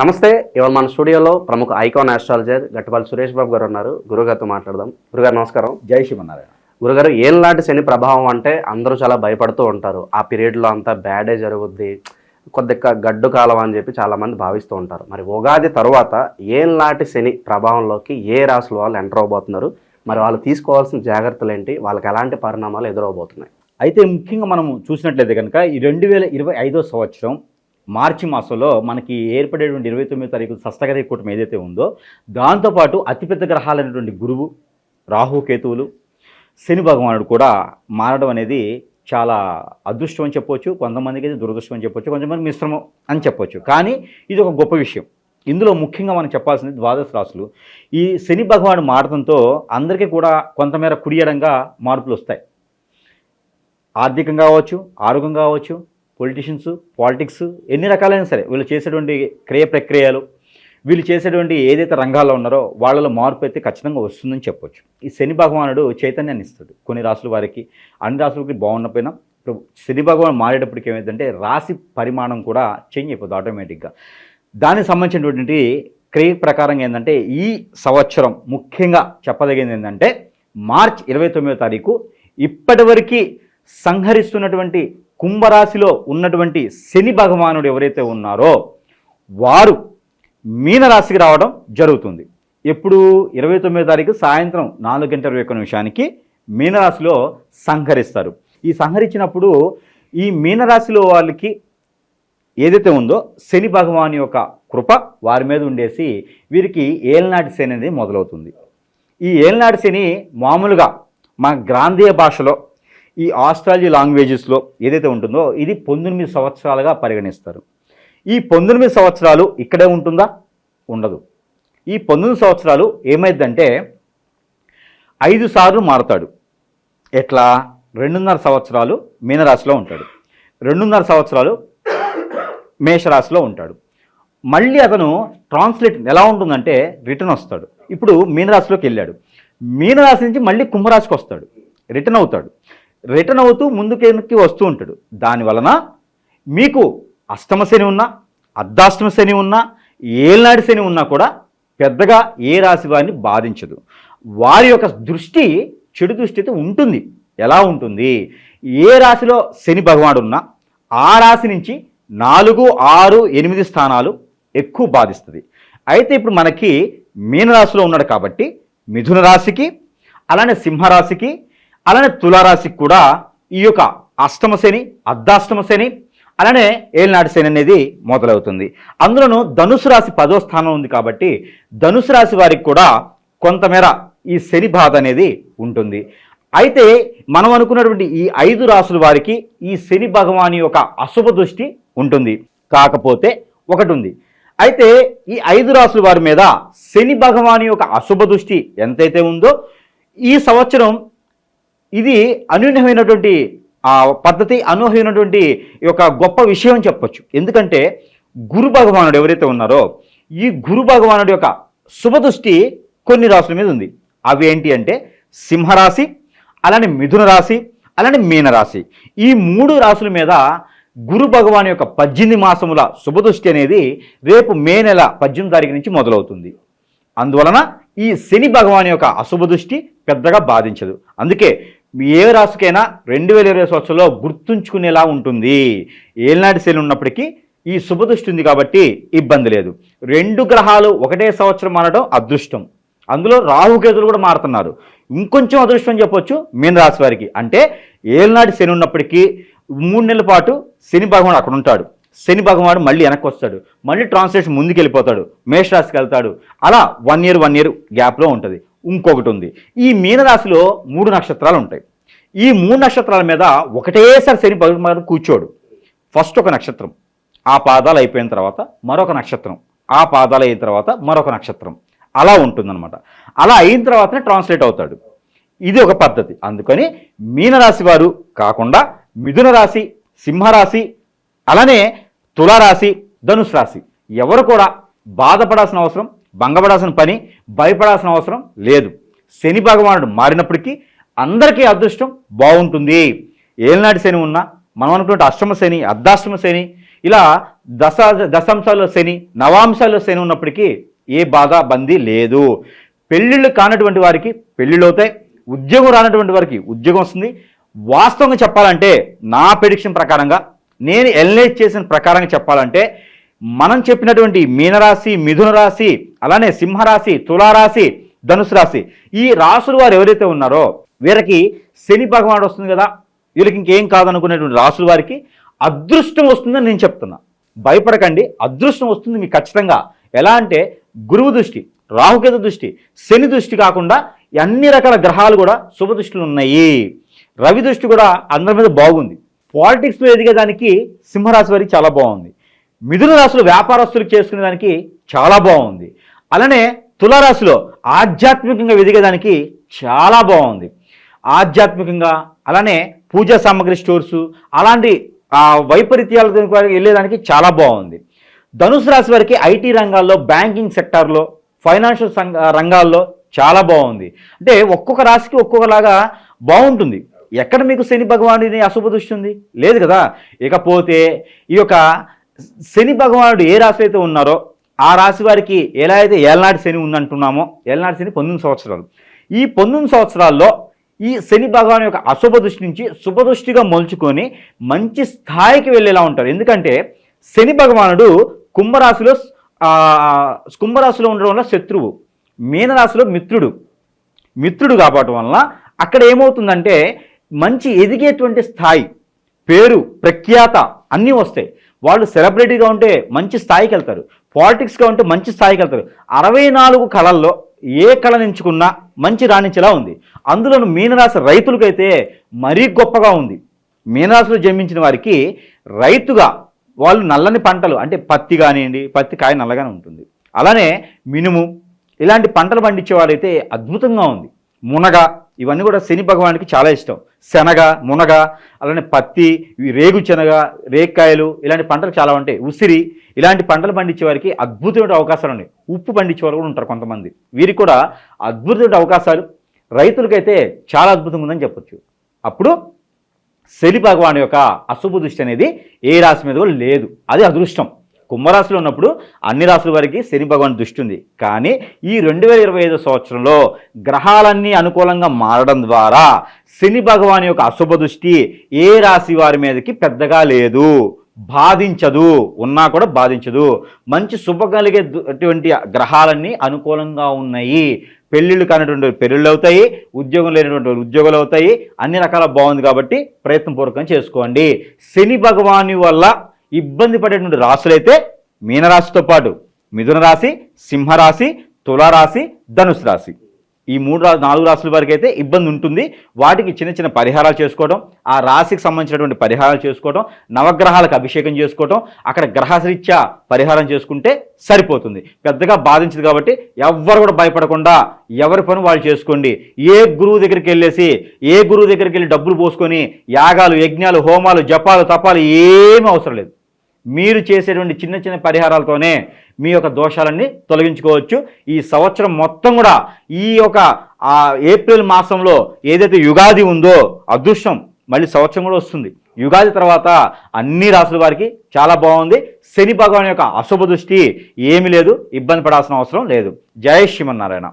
నమస్తే ఇవాళ మన స్టూడియోలో ప్రముఖ ఐకాన్ ఆస్ట్రాలజర్ గట్టపల్లి సురేష్ బాబు గారు ఉన్నారు. గురుగారితో మాట్లాడదాం. గురుగారు నమస్కారం. జై శ్రీమన్నారాయణ. గురుగారు ఏళ్ళనాటి శని ప్రభావం అంటే అందరూ చాలా భయపడుతూ ఉంటారు. ఆ పీరియడ్లో అంతా బ్యాడే జరుగుద్ది కొద్ది క- గడ్డు కాలం అని చెప్పి చాలా మంది భావిస్తూ ఉంటారు. మరి ఉగాది తర్వాత ఏళ్ళనాటి శని ప్రభావంలోకి ఏ రాసుల వాళ్ళు ఎంటర్ అవబోతున్నారు? మరి వాళ్ళు తీసుకోవాల్సిన జాగ్రత్తలు ఏంటి? వాళ్ళకి ఎలాంటి పరిణామాలు ఎదురవబోతున్నాయి? అయితే ముఖ్యంగా మనం చూసినట్లయితే కనుక ఈ రెండు వేల ఇరవై ఐదో సంవత్సరం మార్చి మాసంలో మనకి ఏర్పడేటువంటి ఇరవై తొమ్మిది తారీఖు షష్టగతి కూటమి ఏదైతే ఉందో దాంతోపాటు అతిపెద్ద గ్రహాలైనటువంటి గురువు రాహు కేతువులు శని భగవానుడు కూడా మారడం అనేది చాలా అదృష్టం అని చెప్పొచ్చు కొంతమందికి అయితే దురదృష్టం అని చెప్పొచ్చు కొంతమంది మిశ్రమం అని చెప్పొచ్చు. కానీ ఇది ఒక గొప్ప విషయం. ఇందులో ముఖ్యంగా మనం చెప్పాల్సింది ద్వాదశ రాసులు ఈ శని భగవానుడు మారడంతో అందరికీ కూడా కొంతమేర కుడియడంగా మార్పులు వస్తాయి. ఆర్థికంగా కావచ్చు ఆరోగ్యంగా కావచ్చు పొలిటీషియన్స్ పాలిటిక్స్ ఎన్ని రకాలైనా సరే వీళ్ళు చేసేటువంటి క్రియ ప్రక్రియలు వీళ్ళు చేసేటువంటి ఏదైతే రంగాల్లో ఉన్నారో వాళ్ళలో మార్పు అయితే ఖచ్చితంగా వస్తుందని చెప్పొచ్చు. ఈ శని భగవానుడు చైతన్యాన్ని ఇస్తాడు. కొన్ని రాసుల వారికి అన్ని రాసులకి బాగున్నపోయినా ఇప్పుడు శని భగవాన్ మారేటప్పటికి ఏమైందంటే రాశి పరిమాణం కూడా చేంజ్ అయిపోతుంది ఆటోమేటిక్గా దానికి సంబంధించినటువంటి క్రియ ప్రకారం ఏంటంటే ఈ సంవత్సరం ముఖ్యంగా చెప్పదగింది ఏంటంటే మార్చ్ ఇరవై తొమ్మిదో తారీఖు ఇప్పటివరకు సంహరిస్తున్నటువంటి కుంభరాశిలో ఉన్నటువంటి శని భగవానుడు ఎవరైతే ఉన్నారో వారు మీనరాశికి రావడం జరుగుతుంది. ఎప్పుడు? ఇరవై తొమ్మిదో తారీఖు సాయంత్రం నాలుగు గంటల ఇరవై ఒక్క నిమిషానికి మీనరాశిలో సంహరిస్తారు. ఈ సంహరించినప్పుడు ఈ మీనరాశిలో వాళ్ళకి ఏదైతే ఉందో శని భగవాన్ యొక్క కృప వారి మీద ఉండేసి వీరికి ఏలనాటి శని అనేది మొదలవుతుంది. ఈ ఏలనాటి శని మామూలుగా మా గ్రాంధీయ భాషలో ఈ ఆస్ట్రాలజీ లాంగ్వేజెస్లో ఏదైతే ఉంటుందో ఇది పంతొమ్మిది సంవత్సరాలుగా పరిగణిస్తారు. ఈ పంతొమ్మిది సంవత్సరాలు ఇక్కడే ఉంటుందా? ఉండదు. ఈ పంతొమ్మిది సంవత్సరాలు ఏమైందంటే ఐదు సార్లు మారతాడు. ఎట్లా? రెండున్నర సంవత్సరాలు మీనరాశిలో ఉంటాడు. రెండున్నర సంవత్సరాలు మేషరాశిలో ఉంటాడు. మళ్ళీ అతను ట్రాన్స్లేట్ ఎలా ఉంటుందంటే రిటర్న్ వస్తాడు. ఇప్పుడు మీనరాశిలోకి వెళ్ళాడు. మీనరాశి నుంచి మళ్ళీ కుంభరాశికి వస్తాడు. రిటర్న్ అవుతాడు. రిటర్న్ అవుతూ ముందుకెనక్కి వస్తూ ఉంటాడు. దాని వలన మీకు అష్టమ శని ఉన్నా అర్ధాష్టమ శని ఉన్నా ఏళ్ళనాటి శని ఉన్నా కూడా పెద్దగా ఏ రాశి వారిని బాధించదు. వారి యొక్క దృష్టి చెడు దృష్టి అయితే ఉంటుంది. ఎలా ఉంటుంది? ఏ రాశిలో శని భగవాడు ఉన్నా ఆ రాశి నుంచి నాలుగు ఆరు ఎనిమిది స్థానాలు ఎక్కువ బాధిస్తుంది. అయితే ఇప్పుడు మనకి మీనరాశిలో ఉన్నాడు కాబట్టి మిథున రాశికి అలానే సింహరాశికి అలానే తులారాశికి కూడా ఈ యొక్క అష్టమ శని అర్ధాష్టమ శని అలానే ఏలినాటి శని అనేది మొదలవుతుంది. అందులోనూ ధనుసు రాశి పదో స్థానం ఉంది కాబట్టి ధనుసు రాశి వారికి కూడా కొంతమేర ఈ శని బాధ అనేది ఉంటుంది. అయితే మనం అనుకున్నటువంటి ఈ ఐదు రాసుల వారికి ఈ శని భగవాని యొక్క అశుభ దృష్టి ఉంటుంది. కాకపోతే ఒకటి ఉంది. అయితే ఈ ఐదు రాసుల వారి మీద శని భగవాని యొక్క అశుభ దృష్టి ఎంతైతే ఉందో ఈ సంవత్సరం ఇది అనూహ్యమైనటువంటి ఆ పద్ధతి అనూహ్యమైనటువంటి ఈ యొక్క గొప్ప విషయం చెప్పచ్చు చెప్పొచ్చు. ఎందుకంటే గురు భగవానుడు ఎవరైతే ఉన్నారో ఈ గురు భగవానుడి యొక్క శుభదృష్టి కొన్ని రాసుల మీద ఉంది. అవి ఏంటి అంటే సింహరాశి అలానే మిథున రాశి అలానే మీనరాశి ఈ మూడు రాసుల మీద గురు భగవాన్ యొక్క పద్దెనిమిది మాసముల శుభదృష్టి అనేది రేపు మే నెల పద్దెనిమిది తారీఖు నుంచి మొదలవుతుంది. అందువలన ఈ శని భగవాన్ యొక్క అశుభ దృష్టి పెద్దగా బాధించదు. అందుకే ఏ రాశికైనా రెండు వేల ఇరవై సంవత్సరంలో గుర్తుంచుకునేలా ఉంటుంది. ఏలినాటి శైలి ఉన్నప్పటికీ ఈ శుభదృష్టి ఉంది కాబట్టి ఇబ్బంది లేదు. రెండు గ్రహాలు ఒకటే సంవత్సరం మారడం అదృష్టం. అందులో రాహుకేతులు కూడా మారుతున్నారు. ఇంకొంచెం అదృష్టం చెప్పొచ్చు మీనరాశి వారికి. అంటే ఏలినాటి శని ఉన్నప్పటికీ మూడు నెలల పాటు శని భగవాడు అక్కడ ఉంటాడు. శని భగవానుడు మళ్ళీ వెనక్కి వస్తాడు. మళ్ళీ ట్రాన్స్లేషన్ ముందుకు వెళ్ళిపోతాడు మేషరాశికి వెళ్తాడు. అలా వన్ ఇయర్ వన్ ఇయర్ గ్యాప్లో ఉంటుంది. ఇంకొకటి ఉంది. ఈ మీనరాశిలో మూడు నక్షత్రాలు ఉంటాయి. ఈ మూడు నక్షత్రాల మీద ఒకటేసారి శని భగవానుడు కూర్చోడు. ఫస్ట్ ఒక నక్షత్రం. ఆ పాదాలు అయిపోయిన తర్వాత మరొక నక్షత్రం. ఆ పాదాలు అయిన తర్వాత మరొక నక్షత్రం. అలా ఉంటుందన్నమాట. అలా అయిన తర్వాతనే ట్రాన్స్లేట్ అవుతాడు. ఇది ఒక పద్ధతి. అందుకని మీనరాశి వారు కాకుండా మిథున రాశి సింహరాశి అలానే తులారాశి ధనుసు రాశి ఎవరు కూడా బాధపడాల్సిన అవసరం భంగపడాల్సిన పని భయపడాల్సిన అవసరం లేదు. శని భగవానుడు మారినప్పటికీ అందరికీ అదృష్టం బాగుంటుంది. ఏలనాటి శని ఉన్నా మనం అనుకున్నట్టు అష్టమ శని అర్ధాష్టమ శని ఇలా దశ దశాంశాల్లో శని నవాంశాల్లో శని ఉన్నప్పటికీ ఏ బాధ బందీ లేదు. పెళ్ళిళ్ళు కానటువంటి వారికి పెళ్ళిళ్ళు అవుతాయి ఉద్యోగం రానటువంటి వారికి ఉద్యోగం వస్తుంది. వాస్తవంగా చెప్పాలంటే నా ప్రిడిక్షన్ ప్రకారంగా నేను ఎల్నేజ్ చేసిన ప్రకారంగా చెప్పాలంటే మనం చెప్పినటువంటి మీనరాశి మిథున రాశి అలానే సింహరాశి తులారాశి ధనుసు రాశి ఈ రాసులు వారు ఎవరైతే ఉన్నారో వీరికి శని భగవాడు వస్తుంది కదా వీళ్ళకి ఇంకేం కాదనుకునేటువంటి రాసుల వారికి అదృష్టం వస్తుందని నేను చెప్తున్నా. భయపడకండి అదృష్టం వస్తుంది మీకు ఖచ్చితంగా. ఎలా అంటే గురువు దృష్టి రాహుకేతు దృష్టి శని దృష్టి కాకుండా అన్ని రకాల గ్రహాలు కూడా శుభ దృష్టిలో ఉన్నాయి. రవి దృష్టి కూడా అందరి మీద బాగుంది. పాలిటిక్స్లో ఎదిగేదానికి సింహరాశి వారికి చాలా బాగుంది. మిథున రాశిలో వ్యాపారస్తులు చేసుకునే దానికి చాలా బాగుంది. అలానే తులారాశిలో ఆధ్యాత్మికంగా ఎదిగేదానికి చాలా బాగుంది. ఆధ్యాత్మికంగా అలానే పూజా సామాగ్రి స్టోర్సు అలాంటి వైపరీత్యాల వెళ్ళేదానికి చాలా బాగుంది. ధనుసు రాశి వారికి ఐటీ రంగాల్లో బ్యాంకింగ్ సెక్టార్లో ఫైనాన్షియల్ రంగాల్లో చాలా బాగుంది. అంటే ఒక్కొక్క రాశికి ఒక్కొక్కలాగా బాగుంటుంది. ఎక్కడ మీకు శని భగవానుడిని అశుభ దృష్టి ఉంది? లేదు కదా? ఇకపోతే ఈ యొక్క శని భగవానుడు ఏ రాశి అయితే ఉన్నారో ఆ రాశి వారికి ఎలా అయితే ఏలనాటి శని ఉందంటున్నామో ఏలనాటి శని పంతొమ్మిది సంవత్సరాలు. ఈ పంతొమ్మిది సంవత్సరాల్లో ఈ శని భగవాన్ యొక్క అశుభ దృష్టి నుంచి శుభదృష్టిగా మలుచుకొని మంచి స్థాయికి వెళ్ళేలా ఉంటారు ఎందుకంటే శని భగవానుడు కుంభరాశిలో కుంభరాశిలో ఉండడం వల్ల శత్రువు మీనరాశిలో మిత్రుడు మిత్రుడు కాపాడటం వలన అక్కడ ఏమవుతుందంటే మంచి ఎదిగేటువంటి స్థాయి పేరు ప్రఖ్యాత అన్నీ వస్తాయి. వాళ్ళు సెలబ్రిటీగా ఉంటే మంచి స్థాయికి వెళ్తారు. పాలిటిక్స్గా ఉంటే మంచి స్థాయికి వెళ్తారు. అరవై నాలుగు కళల్లో ఏ కళ ఎంచుకున్నా మంచి రాణించేలా ఉంది. అందులోను మీనరాశి రైతులకైతే మరీ గొప్పగా ఉంది. మీనరాశిలో జన్మించిన వారికి రైతుగా వాళ్ళు నల్లని పంటలు అంటే పత్తి కానివ్వండి పత్తి కాయ నల్లగానే ఉంటుంది. అలానే మినుము ఇలాంటి పంటలు పండించే వాళ్ళైతే అద్భుతంగా ఉంది. మునగ ఇవన్నీ కూడా శని భగవానికి చాలా ఇష్టం. శనగ మునగ అలానే పత్తి రేగు శనగ రేక్కాయలు ఇలాంటి పంటలు చాలా ఉంటాయి. ఉసిరి ఇలాంటి పంటలు పండించే వారికి అద్భుతమైన అవకాశాలు ఉన్నాయి. ఉప్పు పండించే వారు కూడా ఉంటారు కొంతమంది. వీరికి కూడా అద్భుతమైన అవకాశాలు. రైతులకైతే చాలా అద్భుతంగా ఉందని చెప్పొచ్చు. అప్పుడు శని భగవాన్ యొక్క అశుభ దృష్టి అనేది ఏ రాశి మీద కూడా లేదు. అది అదృష్టం. కుంభరాశిలో ఉన్నప్పుడు అన్ని రాశుల వారికి శని భగవాన్ దృష్టి ఉంది. కానీ ఈ రెండు వేల ఇరవై ఐదు సంవత్సరంలో గ్రహాలన్నీ అనుకూలంగా మారడం ద్వారా శని భగవాన్ యొక్క అశుభ దృష్టి ఏ రాశి వారి మీదకి పెద్దగా లేదు. బాధించదు. ఉన్నా కూడా బాధించదు. మంచి శుభ కలిగే అటువంటి గ్రహాలన్నీ అనుకూలంగా ఉన్నాయి. పెళ్ళిళ్ళు కానటువంటి పెళ్ళిళ్ళు అవుతాయి. ఉద్యోగం లేనటువంటి ఉద్యోగాలు అవుతాయి. అన్ని రకాల బాగుంది కాబట్టి ప్రయత్నపూర్వకం చేసుకోండి. శని భగవాని వల్ల ఇబ్బంది పడేటువంటి రాశులైతే మీనరాశితో పాటు మిథున రాశి సింహరాశి తులారాశి ధనుసు రాశి. ఈ మూడు రా నాలుగు రాశుల వారికి అయితే ఇబ్బంది ఉంటుంది. వాటికి చిన్న చిన్న పరిహారాలు చేసుకోవడం ఆ రాశికి సంబంధించినటువంటి పరిహారాలు చేసుకోవడం నవగ్రహాలకు అభిషేకం చేసుకోవడం అక్కడ గ్రహరీత్యా పరిహారం చేసుకుంటే సరిపోతుంది. పెద్దగా బాధించదు కాబట్టి ఎవ్వరు కూడా భయపడకుండా ఎవరి పని వాళ్ళు చేసుకోండి. ఏ గురువు దగ్గరికి వెళ్ళేసి ఏ గురువు దగ్గరికి వెళ్ళి డబ్బులు పోసుకొని యాగాలు యజ్ఞాలు హోమాలు జపాలు తపాలు ఏమీ అవసరం లేదు. మీరు చేసేటువంటి చిన్న చిన్న పరిహారాలతోనే మీ యొక్క దోషాలన్నీ తొలగించుకోవచ్చు. ఈ సంవత్సరం మొత్తం కూడా ఈ యొక్క ఏప్రిల్ మాసంలో ఏదైతే యుగాది ఉందో అదృష్టం మళ్ళీ సంవత్సరం కూడా వస్తుంది. యుగాది తర్వాత అన్ని రాసుల వారికి చాలా బాగుంది. శని భగవాన్ యొక్క అశుభ దృష్టి ఏమీ లేదు. ఇబ్బంది పడాల్సిన అవసరం లేదు. జయ శ్రీమన్నారాయణ.